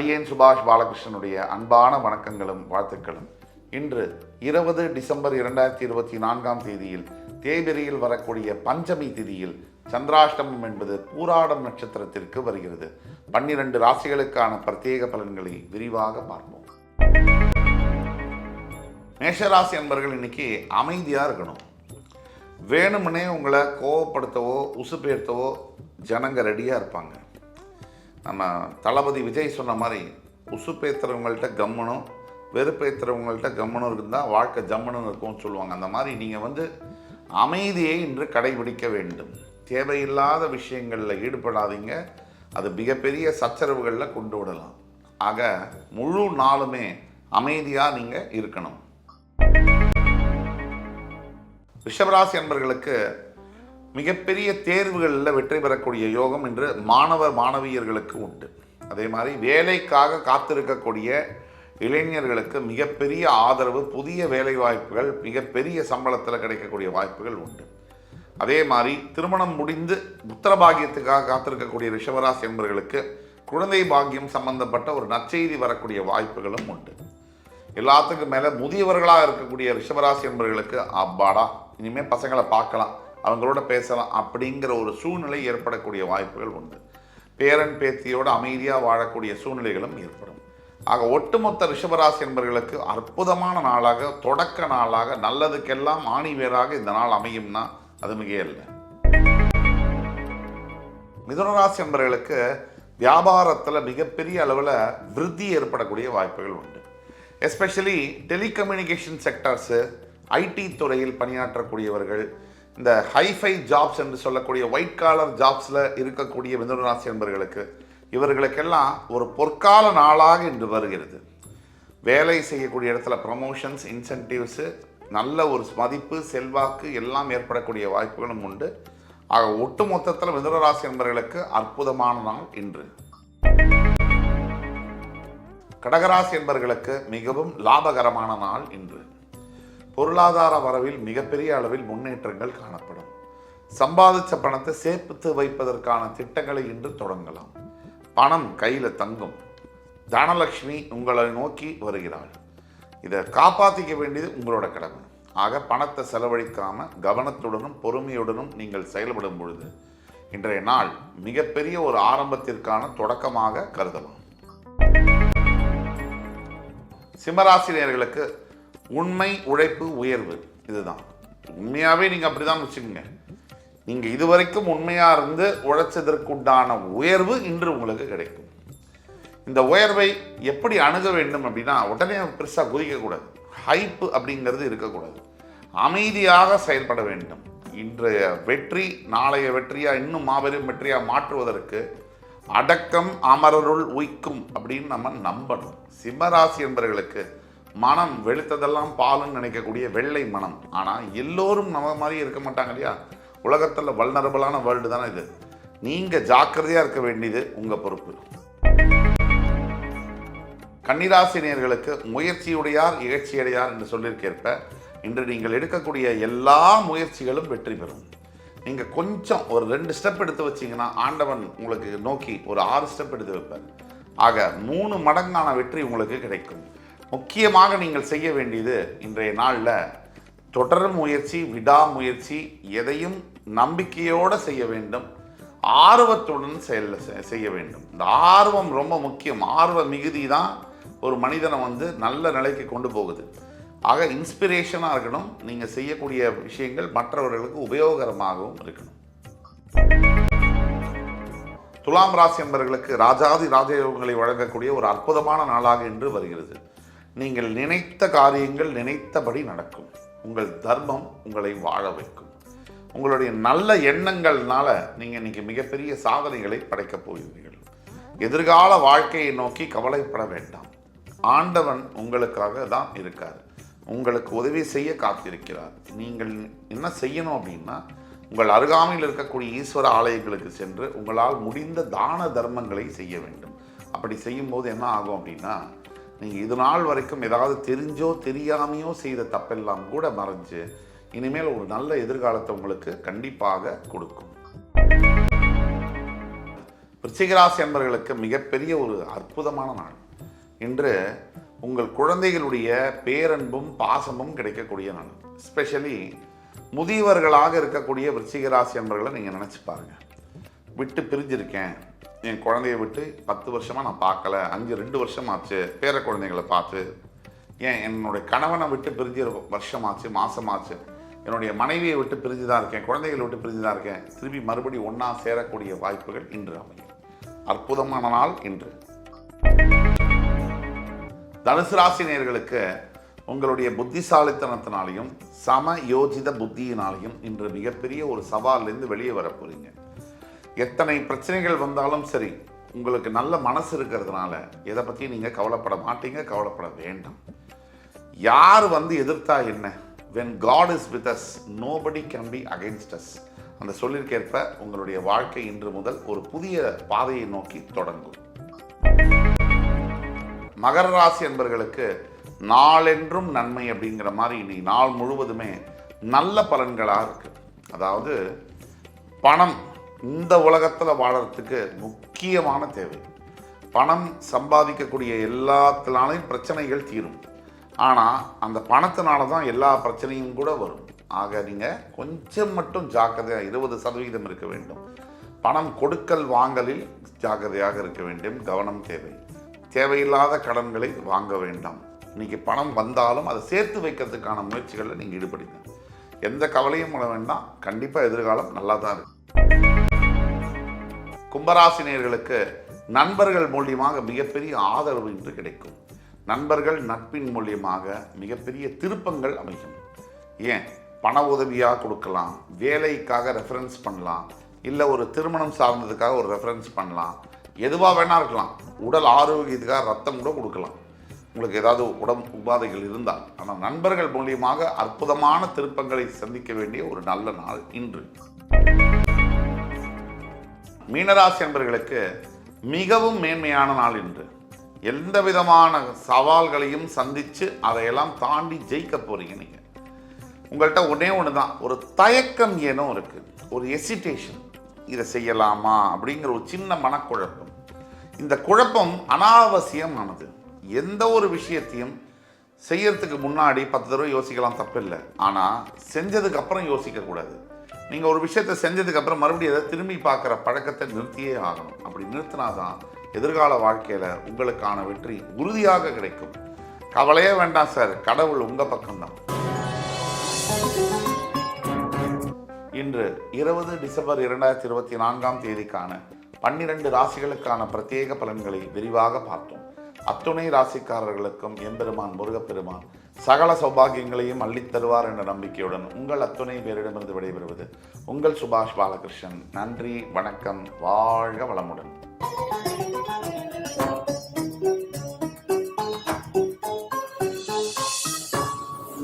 அடியேன் சுபாஷ் பாலகிருஷ்ணனுடைய அன்பான வணக்கங்களும் வாழ்த்துக்களும். இன்று இருபது டிசம்பர் இரண்டாயிரத்தி இருபத்தி நான்காம் தேதியில் தேய்பிரையில் வரக்கூடிய பஞ்சமி திதியில் சந்திராஷ்டமம் என்பது பூராடம் நட்சத்திரத்திற்கு வருகிறது. பன்னிரண்டு ராசிகளுக்கான பிரத்யேக பலன்களை விரிவாக பார்ப்போம். மேஷராசி அன்பர்கள் இன்னைக்கு அமைதியாக இருக்கணும். வேணும்னே உங்களை கோவப்படுத்தவோ உசுப்பேர்த்தவோ ஜனங்க ரெடியாக இருப்பாங்க. நம்ம தளபதி விஜய் சொன்ன மாதிரி உசுப்பேத்துறவங்கள்ட்ட கம்மனும் வெறுப்பேத்துறவங்கள்ட்ட கம்மனும் இருந்தால் வாழ்க்கை ஜம்மனும் இருக்கும்னு சொல்லுவாங்க. அந்த மாதிரி நீங்கள் வந்து அமைதியை இன்று கடைபிடிக்க வேண்டும். தேவையில்லாத விஷயங்களில் ஈடுபடாதீங்க. அது மிகப்பெரிய சச்சரவுகளில் கொண்டு விடலாம். ஆக முழு நாளுமே அமைதியாக நீங்கள் இருக்கணும். ரிஷபராசி அன்பர்களுக்கு மிகப்பெரிய தேர்வுகளில் வெற்றி பெறக்கூடிய யோகம் இன்று மாணவ மாணவியர்களுக்கு உண்டு. அதே மாதிரி வேலைக்காக காத்திருக்கக்கூடிய இளைஞர்களுக்கு மிகப்பெரிய ஆதரவு புதிய வேலை வாய்ப்புகள் மிகப்பெரிய சம்பளத்தில் கிடைக்கக்கூடிய வாய்ப்புகள் உண்டு. அதே மாதிரி திருமணம் முடிந்து புத்திர பாகியத்துக்காக காத்திருக்கக்கூடிய ரிஷபராசி என்பவர்களுக்கு குழந்தை பாக்கியம் சம்பந்தப்பட்ட ஒரு நற்செய்தி வரக்கூடிய வாய்ப்புகளும் உண்டு. எல்லாத்துக்கும் மேலே முதியவர்களாக இருக்கக்கூடிய ரிஷபராசி என்பவர்களுக்கு அப்பாடா இனிமேல் பசங்களை பார்க்கலாம். அவங்களோட பேசலாம் அப்படிங்கிற ஒரு சூழ்நிலை ஏற்படக்கூடிய வாய்ப்புகள் உண்டு. பேரன் பேத்தியோட அமைதியாக வாழக்கூடிய சூழ்நிலைகளும் ஏற்படும். ஆக ஒட்டுமொத்த ரிஷபராசி என்பவர்களுக்கு அற்புதமான நாளாக தொடக்க நாளாக நல்லதுக்கெல்லாம் ஆணிவேராக இந்த நாள் அமையும்னா அது மிகையல்ல. மிதுனராசி என்பர்களுக்கு வியாபாரத்தில் மிகப்பெரிய அளவில் விருத்தி ஏற்படக்கூடிய வாய்ப்புகள் உண்டு. எஸ்பெஷலி டெலிகம்யூனிகேஷன் செக்டர்ஸு ஐடி துறையில் பணியாற்றக்கூடியவர்கள் இந்த ஹைஃபை ஜாப்ஸ் என்று சொல்லக்கூடிய ஒயிட் காலர் ஜாப்ஸில் இருக்கக்கூடிய மிதுனராசி என்பவர்களுக்கு இவர்களுக்கெல்லாம் ஒரு பொற்கால நாளாக இன்று வருகிறது. வேலை செய்யக்கூடிய இடத்துல ப்ரமோஷன்ஸ் இன்சென்டிவ்ஸு நல்ல ஒரு மதிப்பு செல்வாக்கு எல்லாம் ஏற்படக்கூடிய வாய்ப்புகளும் உண்டு. ஆக ஒட்டு மொத்தத்தில் மிதுனராசி என்பவர்களுக்கு அற்புதமான நாள் இன்று. கடகராசி என்பவர்களுக்கு மிகவும் லாபகரமான நாள் இன்று. பொருளாதார வரவில் மிகப்பெரிய அளவில் முன்னேற்றங்கள் காணப்படும். சம்பாதிச்ச பணத்தை சேர்த்து வைப்பதற்கான திட்டங்களை இன்று தொடங்கலாம். பணம் கையில் தங்கும். தனலட்சுமி உங்களை நோக்கி வருகிறாள். இதை காப்பாற்றிக்க வேண்டியது உங்களோட கடமை. ஆக பணத்தை செலவழிக்காம கவனத்துடனும் பொறுமையுடனும் நீங்கள் செயல்படும் பொழுது இன்றைய நாள் மிகப்பெரிய ஒரு ஆரம்பத்திற்கான தொடக்கமாக கருதலாம். சிம்மராசினியர்களுக்கு உண்மை உழைப்பு உயர்வு. இதுதான். உண்மையாகவே நீங்கள் அப்படி தான் வச்சுக்கோங்க. நீங்கள் இதுவரைக்கும் உண்மையாக இருந்து உழைச்சதற்குண்டான உயர்வு இன்று உங்களுக்கு கிடைக்கும். இந்த உயர்வை எப்படி அணுக வேண்டும் அப்படின்னா உடனே பெருசாக குதிக்கக்கூடாது. ஹைப்பு அப்படிங்கிறது இருக்கக்கூடாது. அமைதியாக செயல்பட வேண்டும். இன்றைய வெற்றி நாளைய வெற்றியாக இன்னும் மாபெரும் வெற்றியாக மாற்றுவதற்கு அடக்கம் அமரருள் உய்க்கும் அப்படின்னு நம்ம நம்பணும். சிம்மராசி என்பவர்களுக்கு மனம் வெளுத்ததெல்லாம் பாலுன்னு நினைக்கக்கூடிய வெள்ளை மனம். ஆனால் எல்லோரும் நம்ம மாதிரி இருக்க மாட்டாங்க இல்லையா? உலகத்தில் வல்னரபுளான வேர்ல்டு தானே இது. நீங்கள் ஜாக்கிரதையாக இருக்க வேண்டியது உங்கள் பொறுப்பு. கன்னிராசினியர்களுக்கு முயற்சியுடையார் இகழ்ச்சியடையார் என்று சொல்லியிருக்கேற்ப இன்று நீங்கள் எடுக்கக்கூடிய எல்லா முயற்சிகளும் வெற்றி பெறும். நீங்கள் கொஞ்சம் ஒரு ரெண்டு ஸ்டெப் எடுத்து வச்சீங்கன்னா ஆண்டவன் உங்களுக்கு நோக்கி ஒரு ஆறு ஸ்டெப் எடுத்து வைப்பார். ஆக மூணு மடங்கான வெற்றி உங்களுக்கு கிடைக்கும். முக்கியமாக நீங்கள் செய்ய வேண்டியது இன்றைய நாளில் தொடர் முயற்சி விடாமுயற்சி எதையும் நம்பிக்கையோடு செய்ய வேண்டும். ஆர்வத்துடன் செயல் செய்ய வேண்டும். இந்த ஆர்வம் ரொம்ப முக்கியம். ஆர்வ மிகுதி தான் ஒரு மனிதனை வந்து நல்ல நிலைக்கு கொண்டு போகுது. ஆக இன்ஸ்பிரேஷனாக இருக்கணும். நீங்கள் செய்யக்கூடிய விஷயங்கள் மற்றவர்களுக்கு உபயோகரமாகவும் இருக்கணும். துலாம் ராசி என்பவர்களுக்கு ராஜாதி ராஜயோகங்களை வழங்கக்கூடிய ஒரு அற்புதமான நாளாக இன்று வருகிறது. நீங்கள் நினைத்த காரியங்கள் நினைத்தபடி நடக்கும். உங்கள் தர்மம் உங்களை வாழ வைக்கும். உங்களுடைய நல்ல எண்ணங்கள்னால நீங்கள் இன்னைக்கு மிகப்பெரிய சாதனைகளை படைக்கப் போகிறீர்கள். எதிர்கால வாழ்க்கையை நோக்கி கவலைப்பட வேண்டாம். ஆண்டவன் உங்களுக்காக தான் இருக்கார். உங்களுக்கு உதவி செய்ய காத்திருக்கிறார். நீங்கள் என்ன செய்யணும் அப்படின்னா உங்கள் அருகாமையில் இருக்கக்கூடிய ஈஸ்வர ஆலயங்களுக்கு சென்று உங்களால் முடிந்த தான தர்மங்களை செய்ய வேண்டும். அப்படி செய்யும்போது என்ன ஆகும் அப்படின்னா நீங்கள் இது நாள் வரைக்கும் ஏதாவது தெரிஞ்சோ தெரியாமையோ செய்த தப்பெல்லாம் கூட மறைஞ்சு இனிமேல் ஒரு நல்ல எதிர்காலத்தை உங்களுக்கு கண்டிப்பாக கொடுக்கும். விருச்சிகராசி என்பர்களுக்கு மிகப்பெரிய ஒரு அற்புதமான நாள். இன்று உங்கள் குழந்தைகளுடைய பேரன்பும் பாசமும் கிடைக்கக்கூடிய நாள். ஸ்பெஷலி முதியவர்களாக இருக்கக்கூடிய விருச்சிகராசி என்பர்களை நீங்கள் நினச்சி பாருங்க. விட்டு பிரிஞ்சிருக்கேன். என் குழந்தைய விட்டு பத்து வருஷமாக நான் பார்க்கல. அஞ்சு ரெண்டு வருஷமாச்சு. பேர குழந்தைங்களை பார்த்து. ஏன்? என்னுடைய கணவனை விட்டு பிரிஞ்சு வருஷமாச்சு மாதமாச்சு என்னுடைய மனைவியை விட்டு பிரிஞ்சு தான் இருக்கேன். குழந்தைகளை விட்டு பிரிஞ்சு தான் இருக்கேன். திரும்பி மறுபடியும் ஒன்றா சேரக்கூடிய வாய்ப்புகள் இன்று அமையும். அற்புதமான நாள் இன்று. தனுசு ராசி உங்களுடைய புத்திசாலித்தனத்தினாலையும் சம யோஜித புத்தியினாலையும் இன்று மிகப்பெரிய ஒரு சவால்லேருந்து வெளியே வர போகிறீங்க எத்தனை பிரச்சனைகள் வந்தாலும் சரி உங்களுக்கு நல்ல மனசு இருக்கிறதுனால எதை பற்றி நீங்கள் கவலைப்பட மாட்டீங்க கவலைப்பட வேண்டாம். யார் வந்து எதிர்த்தா என்ன? When God is with us nobody can be against us அந்த சொல்லிற்கேற்ப உங்களுடைய வாழ்க்கை இன்று முதல் ஒரு புதிய பாதையை நோக்கி தொடங்கும். மகர ராசி என்பவர்களுக்கு நாளென்றும் நன்மை அப்படிங்கிற மாதிரி இன்னைக்கு நாள் முழுவதுமே நல்ல பலன்களாக இருக்குது அதாவது பணம் இந்த உலகத்தில் வாழறதுக்கு முக்கியமான தேவை. பணம் சம்பாதிக்கக்கூடிய எல்லாத்தினாலையும் பிரச்சனைகள் தீரும். ஆனால் அந்த பணத்தினால தான் எல்லா பிரச்சனையும் கூட வரும். ஆக நீங்கள் கொஞ்சம் மட்டும் ஜாக்கிரதையாக இருபது சதவீதம் இருக்க வேண்டும். பணம் கொடுக்கல் வாங்கலில் ஜாக்கிரதையாக இருக்க வேண்டும். கவனம் தேவை. தேவையில்லாத கடன்களை வாங்க வேண்டாம். இன்றைக்கி பணம் வந்தாலும் அதை சேர்த்து வைக்கிறதுக்கான முயற்சிகளில் நீங்கள் ஈடுபடுங்க. எந்த கவலையும் பண்ண வேண்டாம். கண்டிப்பாக எதிர்காலம் நல்லா தான் இருக்கும். கும்பராசினியர்களுக்கு நண்பர்கள் மூலியமாக மிகப்பெரிய ஆதரவு இன்று கிடைக்கும். நண்பர்கள் நட்பின் மூலியமாக மிகப்பெரிய திருப்பங்கள் அமையும். ஏன்? பண உதவியாக கொடுக்கலாம் வேலைக்காக ரெஃபரன்ஸ் பண்ணலாம் இல்லை ஒரு திருமணம் சார்ந்ததுக்காக ஒரு ரெஃபரன்ஸ் பண்ணலாம். எதுவாக வேணா இருக்கலாம். உடல் ஆரோக்கியத்துக்காக ரத்தம் கூட கொடுக்கலாம். உங்களுக்கு ஏதாவது உடம்பு உபாதைகள் இருந்தால். ஆனால் நண்பர்கள் மூலியமாக அற்புதமான திருப்பங்களை சந்திக்க வேண்டிய ஒரு நல்ல நாள் இன்று. மீனராசி என்பர்களுக்கு மிகவும் மேன்மையான நாள் இன்று. எந்த விதமான சவால்களையும் சந்தித்து அதையெல்லாம் தாண்டி ஜெயிக்க போகிறீங்க நீங்கள் உங்கள்கிட்ட ஒன்றே ஒன்று தான் ஒரு தயக்கம் ஏனோ இருக்குது ஒரு எசிட்டேஷன் இதை செய்யலாமா? அப்படிங்கிற ஒரு சின்ன மனக்குழப்பம். இந்த குழப்பம் அனாவசியமானது. எந்த ஒரு விஷயத்தையும் செய்யறதுக்கு முன்னாடி பத்து தடவை யோசிக்கலாம் தப்பில்லை. ஆனால் செஞ்சதுக்கு அப்புறம் யோசிக்கக்கூடாது நீங்கள் ஒரு விஷயத்தை செஞ்சதுக்கு அப்புறம் மறுபடியும் அதை திரும்பி பார்க்குற பழக்கத்தை நிறுத்தியே ஆகணும். அப்படி நிறுத்தினாதான் எதிர்கால வாழ்க்கையில் உங்களுக்கான வெற்றி உறுதியாக கிடைக்கும். கவலையே வேண்டாம் சார். கடவுள் உங்கள் பக்கம்தான். இன்று இருபது டிசம்பர் இரண்டாயிரத்தி இருபத்தி நான்காம் தேதிக்கான பன்னிரண்டு ராசிகளுக்கான பிரத்யேக பலன்களை விரிவாக பார்த்தோம். அத்துணை ராசிக்காரர்களுக்கும் எம்பெருமான் முருகப்பெருமான் சகல சௌபாகியங்களையும் அள்ளித்தருவார் என்ற நம்பிக்கையுடன் உங்கள் அத்துணை பேரிடமிருந்து விடைபெறுவது உங்கள் சுபாஷ் பாலகிருஷ்ணன். நன்றி வணக்கம் வாழ்க வளமுடன்.